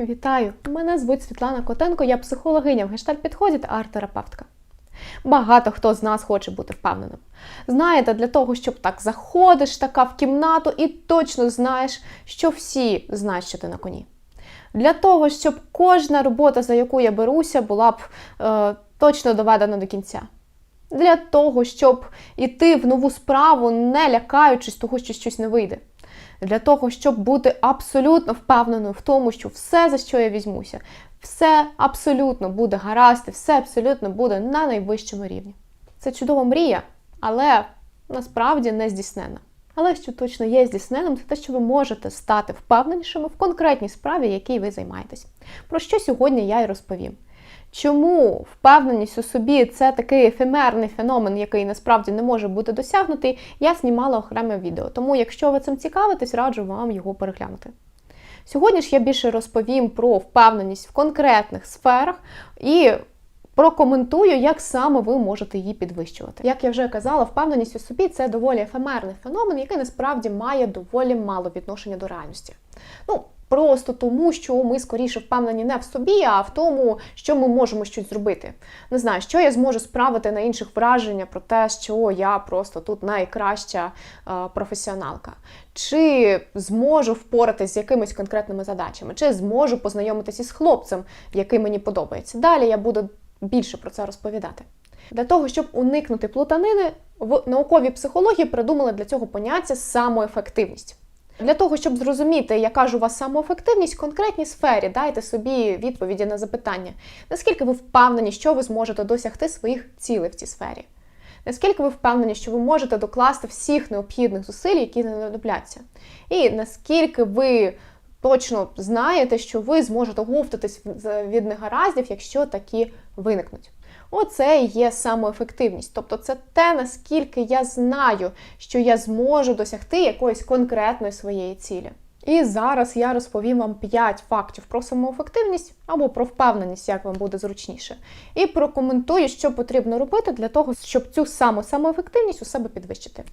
Вітаю! Мене звуть Світлана Котенко, я психологиня в гештальт-підході та арт-терапевтка. Багато хто з нас хоче бути впевненим. Знаєте, для того, щоб так заходиш така в кімнату і точно знаєш, що всі знають, що ти на коні. Для того, щоб кожна робота, за яку я беруся, була б е, точно доведена до кінця. Для того, щоб іти в нову справу, не лякаючись того, що щось не вийде. Для того, щоб бути абсолютно впевненою в тому, що все, за що я візьмуся, все абсолютно буде гаразд, і все абсолютно буде на найвищому рівні. Це чудова мрія, але насправді не здійснена. Але що точно є здійсненим, це те, що ви можете стати впевненішими в конкретній справі, якій ви займаєтесь. Про що сьогодні я й розповім. Чому впевненість у собі це такий ефемерний феномен, який насправді не може бути досягнутий, я знімала окреме відео. Тому, якщо ви цим цікавитесь, раджу вам його переглянути. Сьогодні ж я більше розповім про впевненість в конкретних сферах і прокоментую, як саме ви можете її підвищувати. Як я вже казала, впевненість у собі це доволі ефемерний феномен, який насправді має доволі мало відношення до реальності. Ну, Просто тому, що ми скоріше впевнені не в собі, а в тому, що ми можемо щось зробити. Не знаю, що я зможу справити на інших враження про те, що я просто тут найкраща е, професіоналка. Чи зможу впоратись з якимись конкретними задачами, чи зможу познайомитися із хлопцем, який мені подобається. Далі я буду більше про це розповідати. Для того, щоб уникнути плутанини, в науковій психології придумали для цього поняття самоефективність. Для того, щоб зрозуміти, яка ж у вас самоефективність в конкретній сфері, дайте собі відповіді на запитання, наскільки ви впевнені, що ви зможете досягти своїх цілей в цій сфері. Наскільки ви впевнені, що ви можете докласти всіх необхідних зусиль, які знадобляться? І наскільки ви точно знаєте, що ви зможете говтатись від негараздів, якщо такі виникнуть? Оце і є самоефективність. Тобто це те, наскільки я знаю, що я зможу досягти якоїсь конкретної своєї цілі. І зараз я розповім вам 5 фактів про самоефективність або про впевненість, як вам буде зручніше. І прокоментую, що потрібно робити для того, щоб цю саму самоефективність у себе підвищити.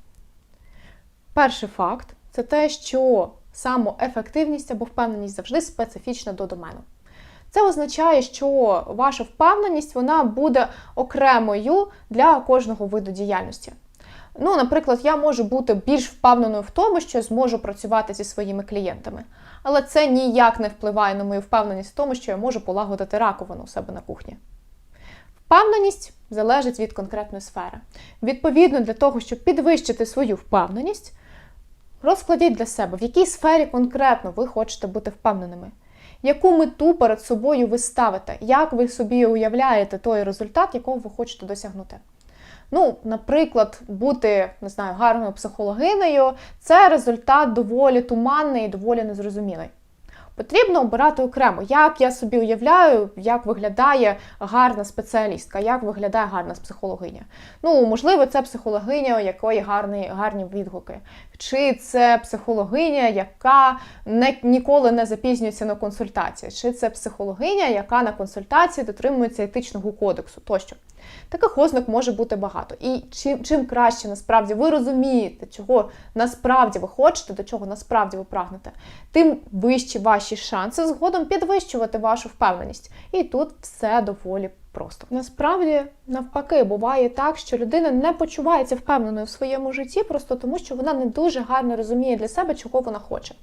Перший факт це те, що самоефективність або впевненість завжди специфічна до домену. Це означає, що ваша впевненість вона буде окремою для кожного виду діяльності. Ну, наприклад, я можу бути більш впевненою в тому, що зможу працювати зі своїми клієнтами. Але це ніяк не впливає на мою впевненість в тому, що я можу полагодити раковину у себе на кухні. Впевненість залежить від конкретної сфери. Відповідно, для того, щоб підвищити свою впевненість, розкладіть для себе, в якій сфері конкретно ви хочете бути впевненими. Яку мету перед собою ви ставите? Як ви собі уявляєте той результат, якого ви хочете досягнути? Ну, наприклад, бути не знаю, гарною психологинею це результат доволі туманний і доволі незрозумілий. Потрібно обирати окремо, як я собі уявляю, як виглядає гарна спеціалістка, як виглядає гарна психологиня. Ну, можливо, це психологиня, у якої гарні гарні відгуки. Чи це психологиня, яка не, ніколи не запізнюється на консультації, чи це психологиня, яка на консультації дотримується етичного кодексу тощо. Таких ознак може бути багато. І чим чим краще насправді ви розумієте, чого насправді ви хочете, до чого насправді ви прагнете, тим вищі ваші шанси згодом підвищувати вашу впевненість. І тут все доволі просто. Насправді, навпаки, буває так, що людина не почувається впевненою в своєму житті, просто тому що вона не дуже гарно розуміє для себе, чого вона хоче.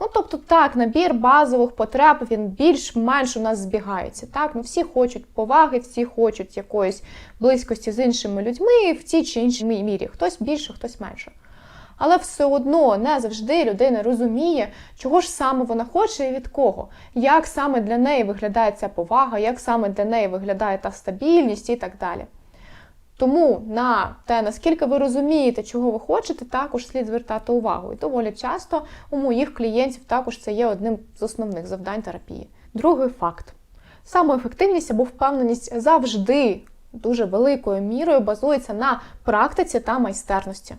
Ну, тобто, так, набір базових потреб він більш-менш у нас збігається. Так, ну всі хочуть поваги, всі хочуть якоїсь близькості з іншими людьми в тій чи іншій мірі. Хтось більше, хтось менше. Але все одно не завжди людина розуміє, чого ж саме вона хоче і від кого, як саме для неї виглядає ця повага, як саме для неї виглядає та стабільність і так далі. Тому на те, наскільки ви розумієте, чого ви хочете, також слід звертати увагу. І доволі часто у моїх клієнтів також це є одним з основних завдань терапії. Другий факт: самоефективність або впевненість завжди дуже великою мірою базується на практиці та майстерності.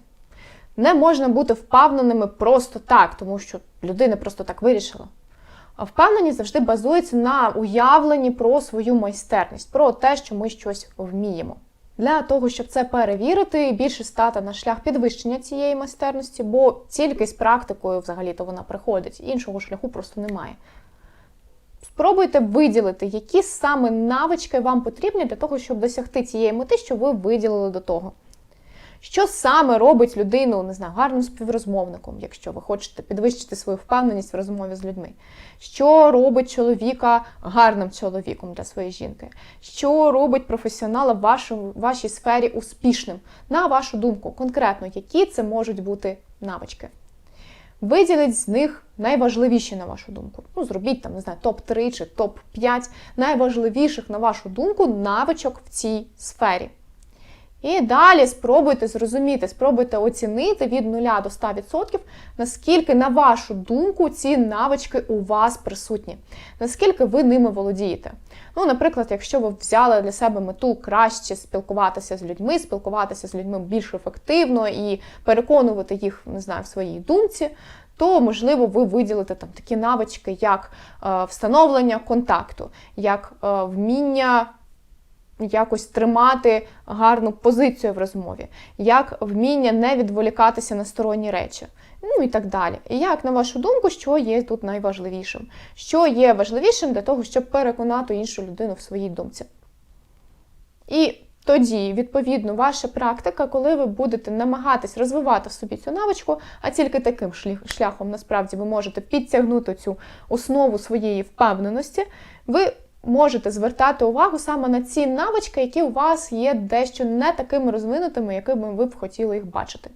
Не можна бути впевненими просто так, тому що людина просто так вирішила. А впевненість завжди базується на уявленні про свою майстерність, про те, що ми щось вміємо. Для того, щоб це перевірити, більше стати на шлях підвищення цієї майстерності, бо тільки з практикою взагалі-то вона приходить, іншого шляху просто немає. Спробуйте виділити, які саме навички вам потрібні для того, щоб досягти цієї мети, що ви виділили до того. Що саме робить людину, не знаю, гарним співрозмовником, якщо ви хочете підвищити свою впевненість в розмові з людьми? Що робить чоловіка гарним чоловіком для своєї жінки? Що робить професіонала в вашому, вашій сфері успішним? На вашу думку, конкретно, які це можуть бути навички? Виділіть з них найважливіші, на вашу думку. Ну, зробіть там, не знаю, топ-3 чи топ-5 найважливіших, на вашу думку, навичок в цій сфері. І далі спробуйте зрозуміти, спробуйте оцінити від 0 до 100%, наскільки, на вашу думку, ці навички у вас присутні, наскільки ви ними володієте. Ну, наприклад, якщо ви взяли для себе мету краще спілкуватися з людьми, спілкуватися з людьми більш ефективно і переконувати їх, не знаю, в своїй думці, то можливо ви виділите там такі навички, як е, встановлення контакту, як е, вміння якось тримати гарну позицію в розмові, як вміння не відволікатися на сторонні речі, ну і так далі. І як, на вашу думку, що є тут найважливішим? Що є важливішим для того, щоб переконати іншу людину в своїй думці? І тоді, відповідно, ваша практика, коли ви будете намагатись розвивати в собі цю навичку, а тільки таким шляхом насправді ви можете підтягнути цю основу своєї впевненості, ви можете звертати увагу саме на ці навички, які у вас є дещо не такими розвинутими, якими ви б хотіли їх бачити.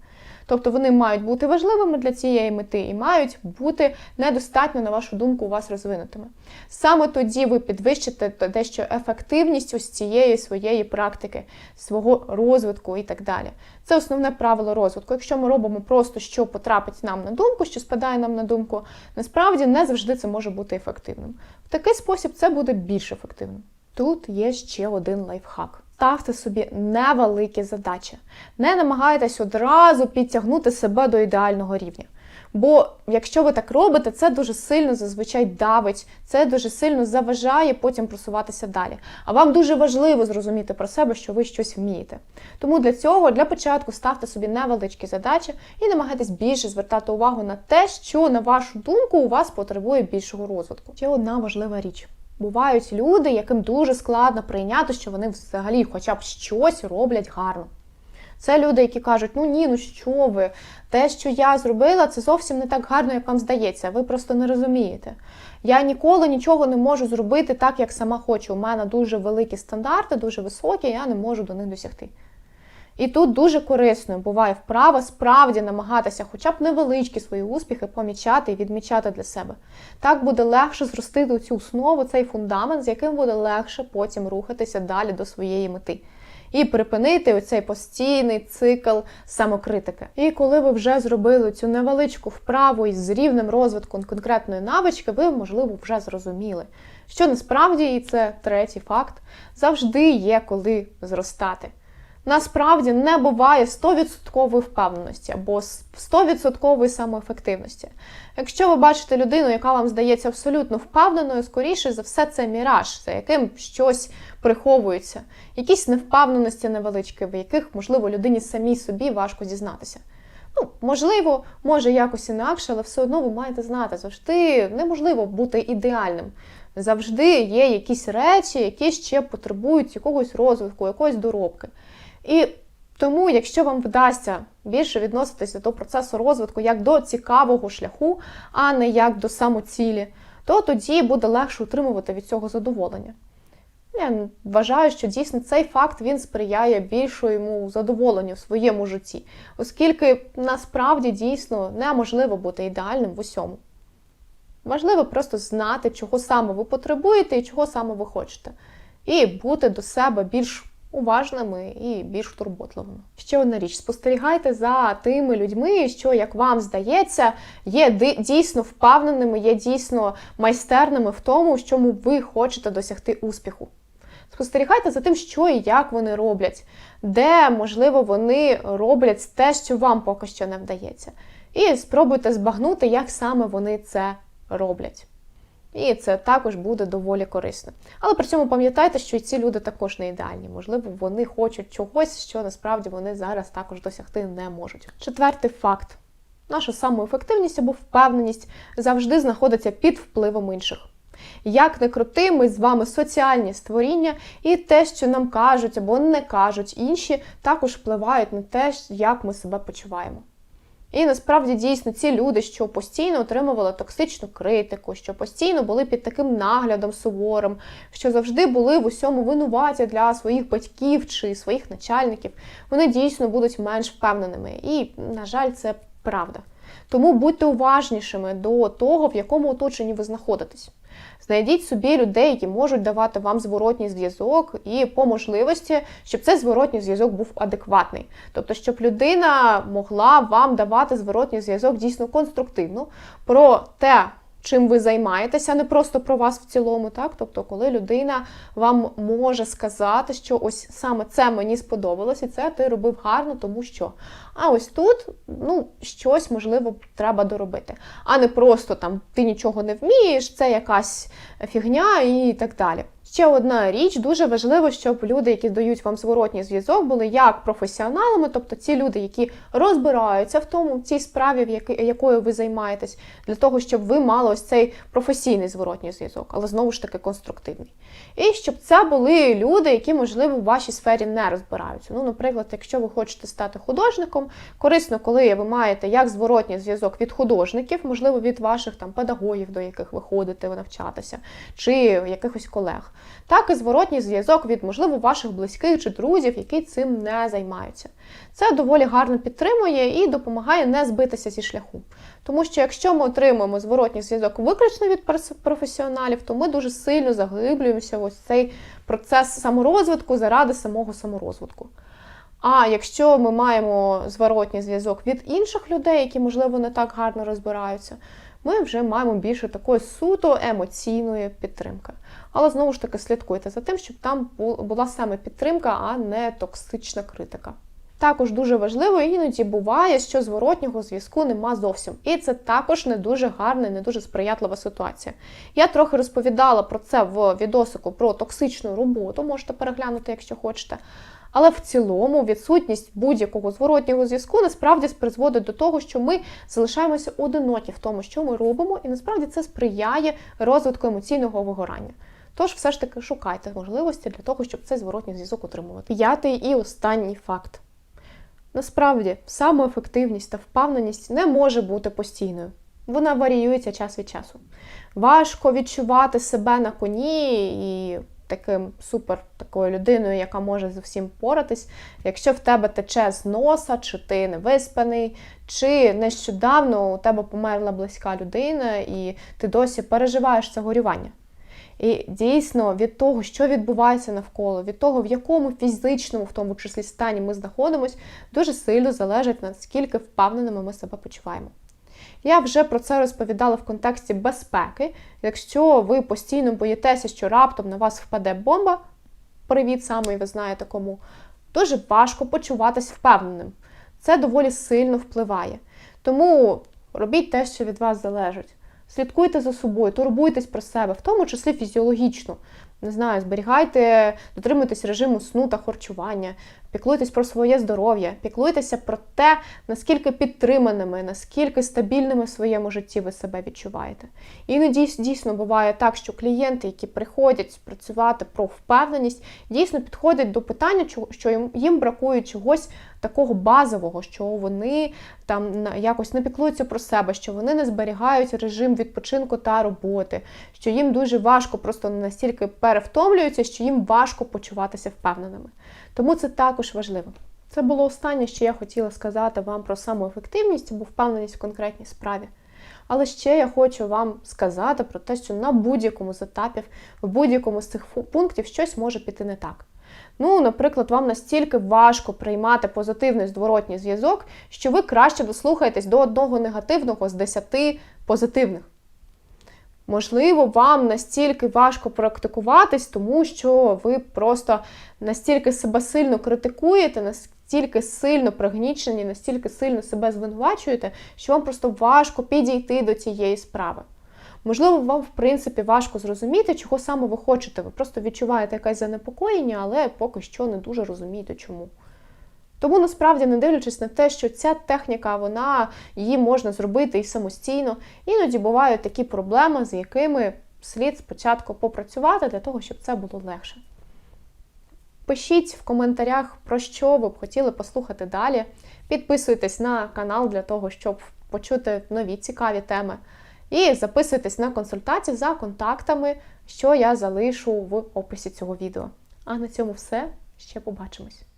Тобто вони мають бути важливими для цієї мети і мають бути недостатньо, на вашу думку, у вас розвинутими. Саме тоді ви підвищите дещо ефективність ось цієї своєї практики, свого розвитку і так далі. Це основне правило розвитку. Якщо ми робимо просто, що потрапить нам на думку, що спадає нам на думку, насправді не завжди це може бути ефективним. В такий спосіб це буде більш ефективним. Тут є ще один лайфхак. Ставте собі невеликі задачі. Не намагайтесь одразу підтягнути себе до ідеального рівня. Бо якщо ви так робите, це дуже сильно зазвичай давить, це дуже сильно заважає потім просуватися далі. А вам дуже важливо зрозуміти про себе, що ви щось вмієте. Тому для цього, для початку, ставте собі невеличкі задачі і намагайтесь більше звертати увагу на те, що, на вашу думку, у вас потребує більшого розвитку. Ще одна важлива річ. Бувають люди, яким дуже складно прийняти, що вони взагалі хоча б щось роблять гарно. Це люди, які кажуть, ну ні, ну що ви, те, що я зробила, це зовсім не так гарно, як вам здається. Ви просто не розумієте. Я ніколи нічого не можу зробити так, як сама хочу. У мене дуже великі стандарти, дуже високі, я не можу до них досягти. І тут дуже корисною буває вправа справді намагатися хоча б невеличкі свої успіхи помічати і відмічати для себе. Так буде легше зростити цю основу, цей фундамент, з яким буде легше потім рухатися далі до своєї мети. І припинити оцей постійний цикл самокритики. І коли ви вже зробили цю невеличку вправу із рівнем розвитку конкретної навички, ви, можливо, вже зрозуміли, що насправді, і це третій факт, завжди є коли зростати насправді не буває 100% впевненості або 100% самоефективності. Якщо ви бачите людину, яка вам здається абсолютно впевненою, скоріше за все, це міраж, за яким щось приховується, якісь невпевненості невеличкі, в яких, можливо, людині самій собі важко зізнатися. Ну, можливо, може якось інакше, але все одно ви маєте знати, завжди неможливо бути ідеальним. Завжди є якісь речі, які ще потребують якогось розвитку, якоїсь доробки. І тому, якщо вам вдасться більше відноситися до процесу розвитку як до цікавого шляху, а не як до самоцілі, то тоді буде легше утримувати від цього задоволення. Я вважаю, що дійсно цей факт він сприяє більшому задоволенню в своєму житті, оскільки насправді дійсно неможливо бути ідеальним в усьому. Важливо просто знати, чого саме ви потребуєте і чого саме ви хочете, і бути до себе більш уважними і більш турботливими. Ще одна річ: спостерігайте за тими людьми, що, як вам здається, є дійсно впевненими, є дійсно майстерними в тому, в чому ви хочете досягти успіху. Спостерігайте за тим, що і як вони роблять, де, можливо, вони роблять те, що вам поки що не вдається. І спробуйте збагнути, як саме вони це роблять. І це також буде доволі корисно. Але при цьому пам'ятайте, що і ці люди також не ідеальні. Можливо, вони хочуть чогось, що насправді вони зараз також досягти не можуть. Четвертий факт: наша самоефективність або впевненість завжди знаходиться під впливом інших. Як не крути, ми з вами соціальні створіння, і те, що нам кажуть або не кажуть інші, також впливають на те, як ми себе почуваємо. І насправді дійсно ці люди, що постійно отримували токсичну критику, що постійно були під таким наглядом суворим, що завжди були в усьому винуваті для своїх батьків чи своїх начальників, вони дійсно будуть менш впевненими. І, на жаль, це правда. Тому будьте уважнішими до того, в якому оточенні ви знаходитесь. Знайдіть собі людей, які можуть давати вам зворотній зв'язок, і по можливості, щоб цей зворотній зв'язок був адекватний. Тобто, щоб людина могла вам давати зворотній зв'язок дійсно конструктивно про те, чим ви займаєтеся, не просто про вас в цілому, так? Тобто, коли людина вам може сказати, що ось саме це мені сподобалось, і це ти робив гарно, тому що. А ось тут ну, щось можливо треба доробити. А не просто там ти нічого не вмієш, це якась фігня і так далі. Ще одна річ, дуже важливо, щоб люди, які дають вам зворотній зв'язок, були як професіоналами, тобто ці люди, які розбираються в тому, в цій справі, якою ви займаєтесь, для того, щоб ви мали ось цей професійний зворотній зв'язок, але знову ж таки конструктивний. І щоб це були люди, які, можливо, в вашій сфері не розбираються. Ну, наприклад, якщо ви хочете стати художником, корисно, коли ви маєте як зворотній зв'язок від художників, можливо, від ваших там педагогів, до яких ви ходите, ви навчатися, чи якихось колег так і зворотній зв'язок від, можливо, ваших близьких чи друзів, які цим не займаються. Це доволі гарно підтримує і допомагає не збитися зі шляху. Тому що якщо ми отримуємо зворотній зв'язок виключно від професіоналів, то ми дуже сильно заглиблюємося в ось цей процес саморозвитку заради самого саморозвитку. А якщо ми маємо зворотній зв'язок від інших людей, які, можливо, не так гарно розбираються, ми вже маємо більше такої суто емоційної підтримки. Але знову ж таки слідкуйте за тим, щоб там була саме підтримка, а не токсична критика. Також дуже важливо, іноді буває, що зворотнього зв'язку нема зовсім. І це також не дуже гарна, не дуже сприятлива ситуація. Я трохи розповідала про це в відосику про токсичну роботу, можете переглянути, якщо хочете. Але в цілому відсутність будь-якого зворотнього зв'язку насправді призводить до того, що ми залишаємося одинокі в тому, що ми робимо, і насправді це сприяє розвитку емоційного вигорання. Тож, все ж таки, шукайте можливості для того, щоб цей зворотній зв'язок отримувати. П'ятий і останній факт. Насправді, самоефективність та впевненість не може бути постійною. Вона варіюється час від часу. Важко відчувати себе на коні і таким супер такою людиною, яка може з усім поратись, якщо в тебе тече з носа, чи ти не виспаний, чи нещодавно у тебе померла близька людина, і ти досі переживаєш це горювання. І дійсно від того, що відбувається навколо, від того, в якому фізичному, в тому числі стані ми знаходимося, дуже сильно залежить наскільки впевненими ми себе почуваємо. Я вже про це розповідала в контексті безпеки. Якщо ви постійно боїтеся, що раптом на вас впаде бомба, привіт саме, і ви знаєте кому, дуже важко почуватися впевненим. Це доволі сильно впливає. Тому робіть те, що від вас залежить. Слідкуйте за собою, турбуйтесь про себе, в тому числі фізіологічно. Не знаю, зберігайте, дотримуйтесь режиму сну та харчування, піклуйтесь про своє здоров'я, піклуйтеся про те, наскільки підтриманими, наскільки стабільними в своєму житті ви себе відчуваєте. Іноді дійсно буває так, що клієнти, які приходять працювати про впевненість, дійсно підходять до питання, що їм бракує чогось такого базового, що вони там якось не піклуються про себе, що вони не зберігають режим відпочинку та роботи, що їм дуже важко, просто настільки перевтомлюються, що їм важко почуватися впевненими. Тому це також важливо. Це було останнє, що я хотіла сказати вам про самоефективність або впевненість в конкретній справі. Але ще я хочу вам сказати про те, що на будь-якому з етапів, в будь-якому з цих пунктів щось може піти не так. Ну, наприклад, вам настільки важко приймати позитивний зворотній зв'язок, що ви краще дослухаєтесь до одного негативного з десяти позитивних. Можливо, вам настільки важко практикуватись, тому що ви просто настільки себе сильно критикуєте, настільки сильно пригнічені, настільки сильно себе звинувачуєте, що вам просто важко підійти до цієї справи. Можливо, вам, в принципі, важко зрозуміти, чого саме ви хочете. Ви просто відчуваєте якесь занепокоєння, але поки що не дуже розумієте, чому. Тому насправді, не дивлячись на те, що ця техніка, вона її можна зробити і самостійно, іноді бувають такі проблеми, з якими слід спочатку попрацювати для того, щоб це було легше. Пишіть в коментарях, про що ви б хотіли послухати далі. Підписуйтесь на канал для того, щоб почути нові цікаві теми. І записуйтесь на консультації за контактами, що я залишу в описі цього відео. А на цьому все. Ще побачимось!